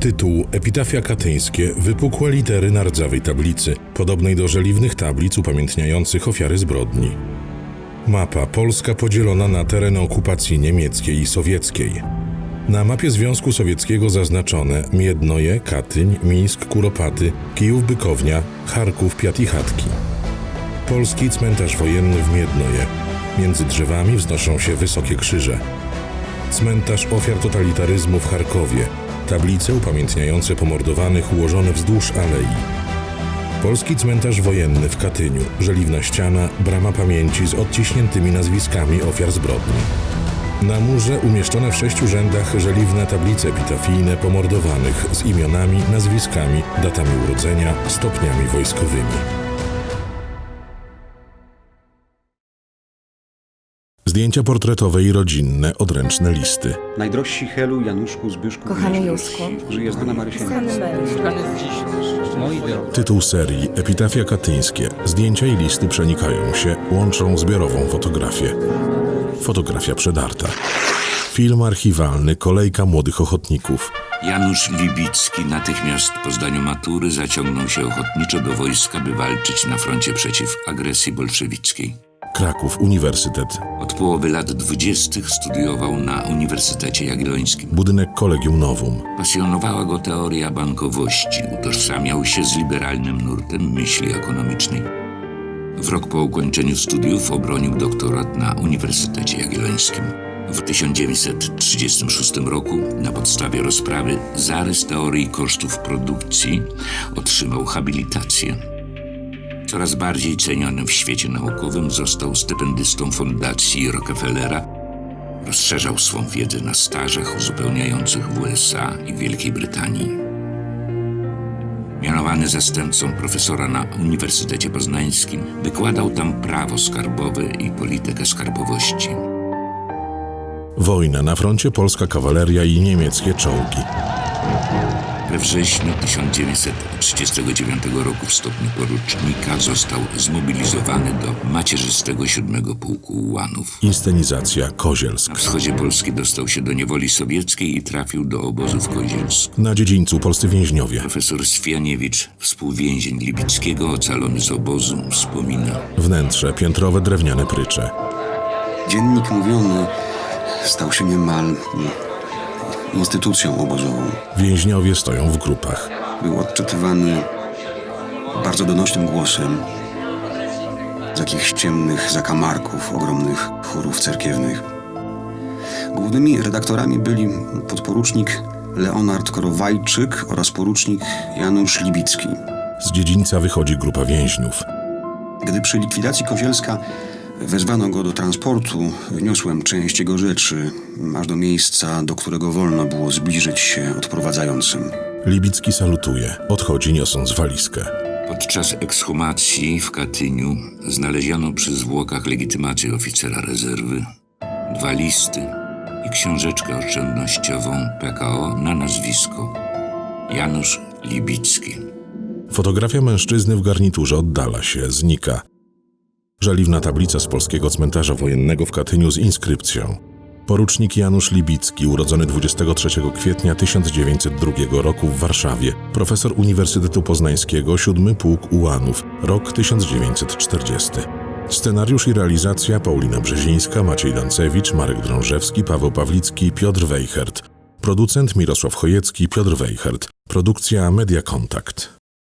Tytuł Epitafia Katyńskie wypukłe litery na rdzawej tablicy, podobnej do żeliwnych tablic upamiętniających ofiary zbrodni. Mapa Polska podzielona na tereny okupacji niemieckiej i sowieckiej. Na mapie Związku Sowieckiego zaznaczone Miednoje, Katyń, Mińsk, Kuropaty, Kijów, Bykownia, Charków, Piat i Chatki. Polski cmentarz wojenny w Miednoje. Między drzewami wznoszą się wysokie krzyże. Cmentarz ofiar totalitaryzmu w Charkowie. Tablice upamiętniające pomordowanych ułożone wzdłuż alei. Polski cmentarz wojenny w Katyniu. Żeliwna ściana, brama pamięci z odciśniętymi nazwiskami ofiar zbrodni. Na murze umieszczone w sześciu rzędach żeliwne tablice epitafijne pomordowanych z imionami, nazwiskami, datami urodzenia, stopniami wojskowymi. Zdjęcia portretowe i rodzinne, odręczne listy. Najdrożsi Helu, Januszku, Zbyszku, Kochany. Józku. Żyje znana Marysia. Tytuł serii Epitafia Katyńskie. Zdjęcia i listy przenikają się, łączą zbiorową fotografię. Fotografia przedarta. Film archiwalny Kolejka młodych ochotników. Janusz Libicki natychmiast po zdaniu matury zaciągnął się ochotniczo do wojska, by walczyć na froncie przeciw agresji bolszewickiej. Kraków Uniwersytet. Od połowy lat dwudziestych studiował na Uniwersytecie Jagiellońskim. Budynek Kolegium Novum. Pasjonowała go teoria bankowości, utożsamiał się z liberalnym nurtem myśli ekonomicznej. W rok po ukończeniu studiów obronił doktorat na Uniwersytecie Jagiellońskim. W 1936 roku na podstawie rozprawy Zarys teorii kosztów produkcji otrzymał habilitację. Coraz bardziej cenionym w świecie naukowym został stypendystą Fundacji Rockefellera. Rozszerzał swą wiedzę na stażach uzupełniających w USA i Wielkiej Brytanii. Mianowany zastępcą profesora na Uniwersytecie Poznańskim, wykładał tam prawo skarbowe i politykę skarbowości. Wojna na froncie polska kawaleria i niemieckie czołgi. We wrześniu 1939 roku w stopniu porucznika został zmobilizowany do macierzystego siódmego pułku ułanów. Inscenizacja Kozielsk. Na wschodzie Polski dostał się do niewoli sowieckiej i trafił do obozu w Kozielsku. Na dziedzińcu polscy więźniowie. Profesor Swianiewicz, współwięzień Libickiego, ocalony z obozu, wspomina. Wnętrze piętrowe drewniane prycze. Dziennik mówiony stał się niemal instytucją obozową. Więźniowie stoją w grupach. Był odczytywany bardzo donośnym głosem z jakichś ciemnych zakamarków ogromnych chórów cerkiewnych. Głównymi redaktorami byli podporucznik Leonard Korowajczyk oraz porucznik Janusz Libicki. Z dziedzińca wychodzi grupa więźniów. Gdy przy likwidacji Kozielska wezwano go do transportu, wniosłem część jego rzeczy, aż do miejsca, do którego wolno było zbliżyć się odprowadzającym. Libicki salutuje, odchodzi niosąc walizkę. Podczas ekshumacji w Katyniu znaleziono przy zwłokach legitymację oficera rezerwy, dwa listy i książeczkę oszczędnościową PKO na nazwisko Janusz Libicki. Fotografia mężczyzny w garniturze oddala się, znika. Żeliwna tablica z polskiego cmentarza wojennego w Katyniu z inskrypcją. Porucznik Janusz Libicki, urodzony 23 kwietnia 1902 roku w Warszawie, profesor Uniwersytetu Poznańskiego, siódmy pułk ułanów, rok 1940. Scenariusz i realizacja Paulina Brzezińska, Maciej Dancewicz, Marek Drążewski, Paweł Pawlicki, Piotr Weichert. Producent Mirosław Chojecki, Piotr Weichert. Produkcja Media Kontakt.